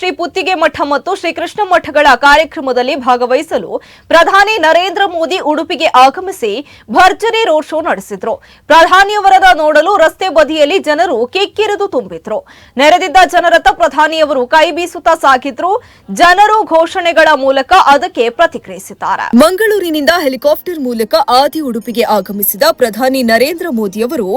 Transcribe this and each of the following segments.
ಶ್ರೀ ಪುತ್ತಿಗೆ ಮಠ ಮತ್ತು ಶ್ರೀಕೃಷ್ಣ ಮಠಗಳ ಕಾರ್ಯಕ್ರಮದಲ್ಲಿ ಭಾಗವಹಿಸಲು ಪ್ರಧಾನಿ ನರೇಂದ್ರ ಮೋದಿ ಉಡುಪಿಗೆ ಆಗಮಿಸಿ ಭರ್ಜರಿ ರೋಡ್ ಶೋ ನಡೆಸಿದ್ರು. ಪ್ರಧಾನಿಯವರನ್ನ ನೋಡಲು ರಸ್ತೆ ಬದಿಯಲ್ಲಿ ಜನರು ಕಿಕ್ಕಿರಿದು ತುಂಬಿದ್ರು. ನೆರೆದಿದ್ದ ಜನರತ್ತ ಪ್ರಧಾನಿಯವರು ಕೈ ಬೀಸುತ್ತಾ ಸಾಗಿದ್ರು. ಜನರು ಘೋಷಣೆಗಳ ಮೂಲಕ ಅದಕ್ಕೆ ಪ್ರತಿಕ್ರಿಯಿಸಿದ್ದಾರೆ. ಮಂಗಳೂರಿನಿಂದ ಹೆಲಿಕಾಪ್ಟರ್ ಮೂಲಕ ಆದಿ ಉಡುಪಿಗೆ ಆಗಮಿಸಿದ ಪ್ರಧಾನಿ ನರೇಂದ್ರ ಮೋದಿಯವರು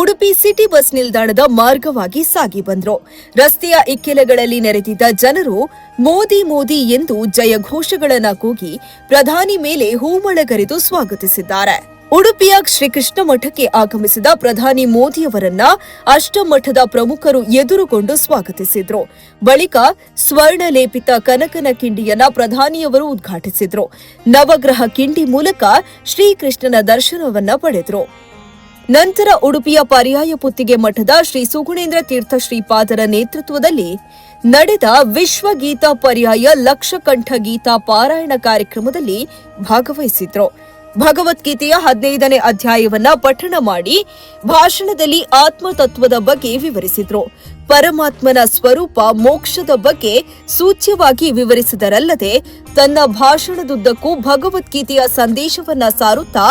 ಉಡುಪಿ ಸಿಟಿ ಬಸ್ ನಿಲ್ದಾಣದ ಮಾರ್ಗವಾಗಿ ಸಾಗಿ ಬಂದ್ರು. ರಸ್ತೆಯ ಇಕ್ಕೆಲೆಗಳಲ್ಲಿ ನೆರೆದಿದ್ದ ಜನರು ಮೋದಿ ಮೋದಿ ಎಂದು ಜಯಘೋಷಗಳನ್ನ ಕೂಗಿ ಪ್ರಧಾನಿ ಮೇಲೆ ಹೂಮಳಗರೆದು ಸ್ವಾಗತಿಸಿದ್ದಾರೆ. ಉಡುಪಿಯ ಶ್ರೀಕೃಷ್ಣ ಮಠಕ್ಕೆ ಆಗಮಿಸಿದ ಪ್ರಧಾನಿ ಮೋದಿಯವರನ್ನ ಅಷ್ಟಮಠದ ಪ್ರಮುಖರು ಎದುರುಗೊಂಡು ಸ್ವಾಗತಿಸಿದ್ರು. ಬಳಿಕ ಸ್ವರ್ಣ ಲೇಪಿತ ಕನಕನ ಕಿಂಡಿಯನ್ನ ಪ್ರಧಾನಿಯವರು ಉದ್ಘಾಟಿಸಿದ್ರು. ನವಗ್ರಹ ಕಿಂಡಿ ಮೂಲಕ ಶ್ರೀಕೃಷ್ಣನ ದರ್ಶನವನ್ನ ಪಡೆದ್ರು. ನಂತರ ಉಡುಪಿಯ ಪರ್ಯಾಯ ಪುತ್ತಿಗೆ ಮಠದ ಶ್ರೀ ಸುಗುಣೇಂದ್ರ ತೀರ್ಥ ಶ್ರೀಪಾದರ ನೇತೃತ್ವದಲ್ಲಿ ನಡೆದ ವಿಶ್ವಗೀತ ಪರ್ಯಾಯ ಲಕ್ಷಕಂಠ ಗೀತಾ ಪಾರಾಯಣ ಕಾರ್ಯಕ್ರಮದಲ್ಲಿ ಭಾಗವಹಿಸಿದ್ರು. ಭಗವದ್ಗೀತೆಯ ಹದಿನೈದನೇ ಅಧ್ಯಾಯವನ್ನ ಪಠಣ ಮಾಡಿ ಭಾಷಣದಲ್ಲಿ ಆತ್ಮತತ್ವದ ಬಗ್ಗೆ ವಿವರಿಸಿದ್ರು. ಪರಮಾತ್ಮನ ಸ್ವರೂಪ ಮೋಕ್ಷದ ಬಗ್ಗೆ ಸೂಚ್ಯವಾಗಿ ವಿವರಿಸಿದರಲ್ಲದೆ ತನ್ನ ಭಾಷಣದುದ್ದಕ್ಕೂ ಭಗವದ್ಗೀತೆಯ ಸಂದೇಶವನ್ನ ಸಾರುತ್ತಾ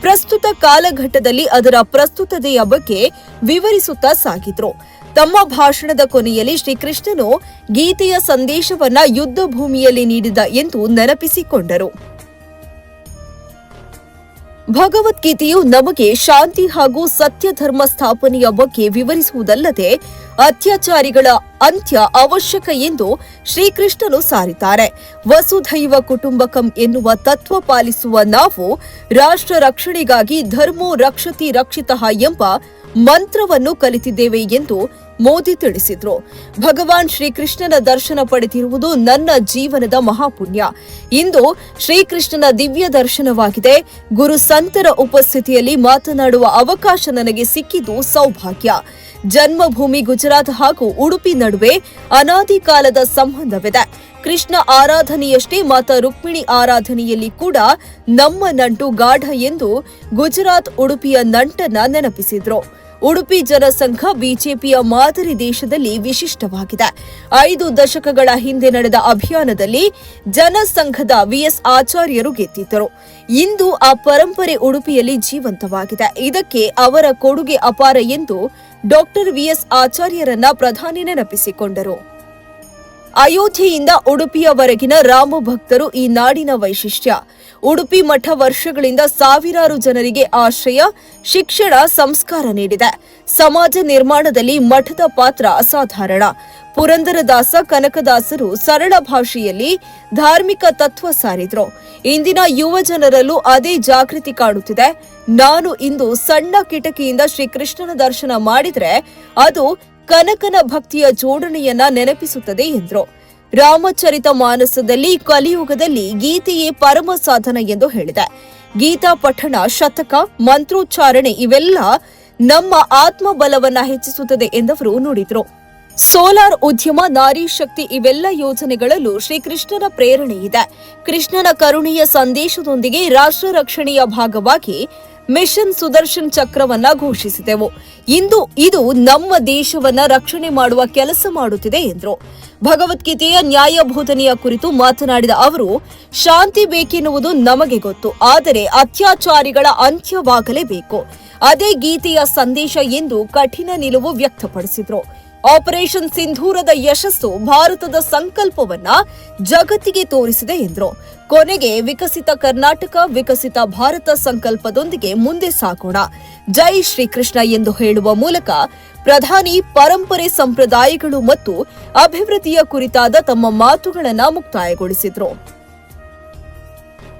ಪ್ರಸ್ತುತ ಕಾಲಘಟ್ಟದಲ್ಲಿ ಅದರ ಪ್ರಸ್ತುತತೆಯ ಬಗ್ಗೆ ವಿವರಿಸುತ್ತಾ ಸಾಗಿದ್ರು. ತಮ್ಮ ಭಾಷಣದ ಕೊನೆಯಲ್ಲಿ ಶ್ರೀಕೃಷ್ಣನು ಗೀತೆಯ ಸಂದೇಶವನ್ನ ಯುದ್ಧ ಭೂಮಿಯಲ್ಲಿ ನೀಡಿದ ಎಂದು ನೆನಪಿಸಿಕೊಂಡರು. ಭಗವದ್ಗೀತೆಯು ನಮಗೆ ಶಾಂತಿ ಹಾಗೂ ಸತ್ಯ ಧರ್ಮ ಸ್ಥಾಪನೆಯ ಬಗ್ಗೆ ವಿವರಿಸುವುದಲ್ಲದೆ ಅತ್ಯಾಚಾರಿಗಳ ಅಂತ್ಯ ಅವಶ್ಯಕ ಎಂದು ಶ್ರೀಕೃಷ್ಣನು ಸಾರಿದ್ದಾರೆ. ವಸುಧೈವ ಕುಟುಂಬಕಂ ಎನ್ನುವ ತತ್ವ ಪಾಲಿಸುವ ನಾವು ರಾಷ್ಟ್ರ ರಕ್ಷಣೆಗಾಗಿ ಧರ್ಮೋ ರಕ್ಷತಿ ರಕ್ಷಿತಃ ಎಂಬ ಮಂತ್ರವನ್ನು ಕಲಿತಿದ್ದೇವೆ ಎಂದು ಮೋದಿ ತಿಳಿಸಿದ್ರು. ಭಗವಾನ್ ಶ್ರೀಕೃಷ್ಣನ ದರ್ಶನ ಪಡೆದಿರುವುದು ನನ್ನ ಜೀವನದ ಮಹಾಪುಣ್ಯ. ಇಂದು ಶ್ರೀಕೃಷ್ಣನ ದಿವ್ಯ ದರ್ಶನವಾಗಿದೆ. ಗುರು ಸಂತರ ಉಪಸ್ಥಿತಿಯಲ್ಲಿ ಮಾತನಾಡುವ ಅವಕಾಶ ನನಗೆ ಸಿಕ್ಕಿದ್ದು ಸೌಭಾಗ್ಯ. ಜನ್ಮಭೂಮಿ ಗುಜರಾತ್ ಹಾಗೂ ಉಡುಪಿ ನಡುವೆ ಅನಾದಿ ಕಾಲದ ಸಂಬಂಧವಿದೆ. ಕೃಷ್ಣ ಆರಾಧನೆಯಷ್ಟೇ ಮಾತಾ ರುಕ್ಮಿಣಿ ಆರಾಧನೆಯಲ್ಲಿ ಕೂಡ ನಮ್ಮ ನಂಟು ಗಾಢ ಎಂದು ಗುಜರಾತ್ ಉಡುಪಿಯ ನಂಟನ್ನ ನೆನಪಿಸಿದ್ರು. ಉಡುಪಿ ಜನಸಂಘ ಬಿಜೆಪಿಯ ಮಾದರಿ ದೇಶದಲ್ಲಿ ವಿಶಿಷ್ಟವಾಗಿದೆ. ಐದು ದಶಕಗಳ ಹಿಂದೆ ನಡೆದ ಅಭಿಯಾನದಲ್ಲಿ ಜನಸಂಘದ ವಿಎಸ್ ಆಚಾರ್ಯರು ಗೆದ್ದಿದ್ದರು. ಇಂದು ಆ ಪರಂಪರೆ ಉಡುಪಿಯಲ್ಲಿ ಜೀವಂತವಾಗಿದೆ. ಇದಕ್ಕೆ ಅವರ ಕೊಡುಗೆ ಅಪಾರ ಎಂದು ಡಾಕ್ಟರ್ ವಿಎಸ್ ಆಚಾರ್ಯರನ್ನ ಪ್ರಧಾನಿ ನೆನಪಿಸಿಕೊಂಡರು. ಅಯೋಧ್ಯೆಯಿಂದ ಉಡುಪಿಯವರೆಗಿನ ರಾಮ ಭಕ್ತರು ಈ ನಾಡಿನ ವೈಶಿಷ್ಟ್ಯ. ಉಡುಪಿ ಮಠ ವರ್ಷಗಳಿಂದ ಸಾವಿರಾರು ಜನರಿಗೆ ಆಶ್ರಯ, ಶಿಕ್ಷಣ, ಸಂಸ್ಕಾರ ನೀಡಿದೆ. ಸಮಾಜ ನಿರ್ಮಾಣದಲ್ಲಿ ಮಠದ ಪಾತ್ರ ಅಸಾಧಾರಣ. ಪುರಂದರದಾಸ ಕನಕದಾಸರು ಸರಳ ಭಾಷೆಯಲ್ಲಿ ಧಾರ್ಮಿಕ ತತ್ವ ಸಾರಿದ್ರು. ಇಂದಿನ ಯುವ ಜನರಲ್ಲೂ ಅದೇ ಜಾಗೃತಿ ಕಾಣುತ್ತಿದೆ ನಾನು ಇಂದು ಸಣ್ಣ ಕಿಟಕಿಯಿಂದ ಶ್ರೀಕೃಷ್ಣನ ದರ್ಶನ ಮಾಡಿದ್ರೆ ಅದು ಕನಕನ ಭಕ್ತಿಯ ಜೋಡಣೆಯನ್ನ ನೆನಪಿಸುತ್ತದೆ ಎಂದರು. ರಾಮಚರಿತ ಮಾನಸದಲ್ಲಿ ಕಲಿಯುಗದಲ್ಲಿ ಗೀತೆಯೇ ಪರಮ ಸಾಧನ ಎಂದು ಹೇಳಿದೆ. ಗೀತಾ ಪಠಣ, ಶತಕ, ಮಂತ್ರೋಚ್ಚಾರಣೆ ಇವೆಲ್ಲ ನಮ್ಮ ಆತ್ಮಬಲವನ್ನ ಹೆಚ್ಚಿಸುತ್ತದೆ ಎಂದವರು ನುಡಿದ್ರು. ಸೋಲಾರ್ ಉದ್ಯಮ, ನಾರಿ ಶಕ್ತಿ ಇವೆಲ್ಲ ಯೋಜನೆಗಳಲ್ಲೂ ಶ್ರೀಕೃಷ್ಣನ ಪ್ರೇರಣೆ ಇದೆ. ಕೃಷ್ಣನ ಕರುಣೆಯ ಸಂದೇಶದೊಂದಿಗೆ ರಾಷ್ಟ್ರ ರಕ್ಷಣೆಯ ಭಾಗವಾಗಿ ಮಿಷನ್ ಸುದರ್ಶನ್ ಚಕ್ರವನ್ನ ಘೋಷಿಸಿದೆವು. ಇಂದು ಇದು ನಮ್ಮ ದೇಶವನ್ನ ರಕ್ಷಣೆ ಮಾಡುವ ಕೆಲಸ ಮಾಡುತ್ತಿದೆ ಎಂದರು. ಭಗವದ್ಗೀತೆಯ ನ್ಯಾಯ ಬೋಧನೆಯ ಕುರಿತು ಮಾತನಾಡಿದ ಅವರು, ಶಾಂತಿ ಬೇಕೆನ್ನುವುದು ನಮಗೆ ಗೊತ್ತು, ಆದರೆ ಅತ್ಯಾಚಾರಿಗಳ ಅಂತ್ಯವಾಗಲೇಬೇಕು. ಅದೇ ಗೀತೆಯ ಸಂದೇಶ ಎಂದು ಕಠಿಣ ನಿಲುವು ವ್ಯಕ್ತಪಡಿಸಿದ್ರು. ಆಪರೇಷನ್ ಸಿಂಧೂರದ ಯಶಸ್ಸು ಭಾರತದ ಸಂಕಲ್ಪವನ್ನ ಜಗತ್ತಿಗೆ ತೋರಿಸಿದೆ ಎಂದರು. ಕೊನೆಗೆ ವಿಕಸಿತ ಕರ್ನಾಟಕ, ವಿಕಸಿತ ಭಾರತ ಸಂಕಲ್ಪದೊಂದಿಗೆ ಮುಂದೆ ಸಾಗೋಣ. ಜೈ ಶ್ರೀಕೃಷ್ಣ ಎಂದು ಹೇಳುವ ಮೂಲಕ ಪ್ರಧಾನಿ ಪರಂಪರೆ ಸಂಪ್ರದಾಯಗಳು ಮತ್ತು ಅಭಿವೃದ್ಧಿಯ ಕುರಿತಾದ ತಮ್ಮ ಮಾತುಗಳನ್ನು ಮುಕ್ತಾಯಗೊಳಿಸಿದರು.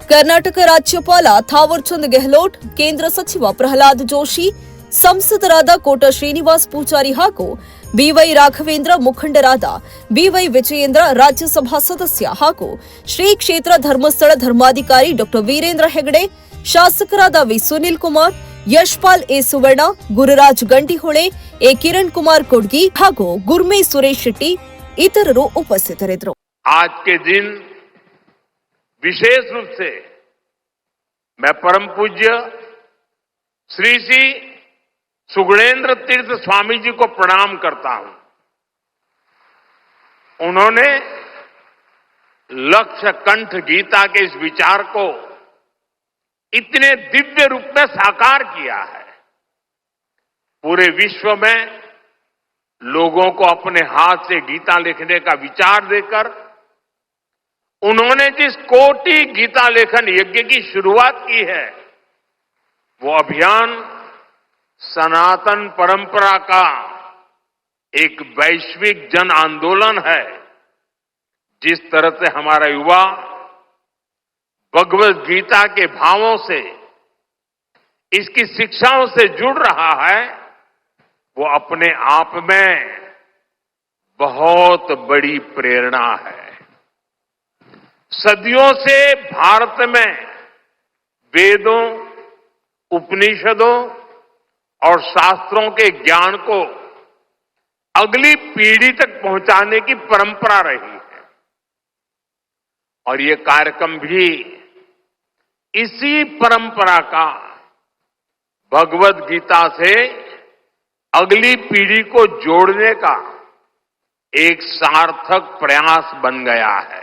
ಕರ್ನಾಟಕ ರಾಜ್ಯಪಾಲ ಥಾವರ್ಚಂದ್ ಗೆಹ್ಲೋಟ್, ಕೇಂದ್ರ ಸಚಿವ ಪ್ರಹ್ಲಾದ್ ಜೋಶಿ ಸಂಸದರಾದ ಕೋಟ ಶ್ರೀನಿವಾಸ್ ಪೂಜಾರಿ ಹಾಗೂ ಬಿವೈ ರಾಘವೇಂದ್ರ ಮುಖಂಡರಾದ ಬಿವೈ ವಿಜಯೇಂದ್ರ ರಾಜ್ಯಸಭಾ ಸದಸ್ಯ ಹಾಗೂ ಶ್ರೀ ಕ್ಷೇತ್ರ ಧರ್ಮಸ್ಥಳ ಧರ್ಮಾಧಿಕಾರಿ ಡಾ ವೀರೇಂದ್ರ ಹೆಗಡೆ ಶಾಸಕರಾದ V Sunil Kumar Yashpal A Suvarna Gururaj Gantihole A Kiran Kumar Kodgi ಹಾಗೂ ಗುರ್ಮೆ ಸುರೇಶ್ ಶೆಟ್ಟಿ ಇತರರು ಉಪಸ್ಥಿತರಿದ್ದರು आज के दिन विशेष रूप से मैं परम पूज्य श्री श्री सुगुणेन्द्र तीर्थ स्वामी जी को प्रणाम करता हूँ। उन्होंने लक्ष्य कंठ गीता के इस विचार को इतने दिव्य रूप में साकार किया है। पूरे विश्व में लोगों को अपने हाथ से गीता लिखने का विचार देकर उन्होंने जिस कोटि गीता लेखन यज्ञ की शुरुआत की है, वो अभियान सनातन परंपरा का एक वैश्विक जन आंदोलन है। जिस तरह से हमारा युवा भगवत गीता के भावों से, इसकी शिक्षाओं से जुड़ रहा है, वो अपने आप में बहुत बड़ी प्रेरणा है। सदियों से भारत में वेदों, उपनिषदों और शास्त्रों के ज्ञान को अगली पीढ़ी तक पहुँचाने की परंपरा रही है। और ये कार्यक्रम भी इसी परंपरा का भगवत गीता से अगली पीढ़ी को जोड़ने का एक सार्थक प्रयास बन गया है।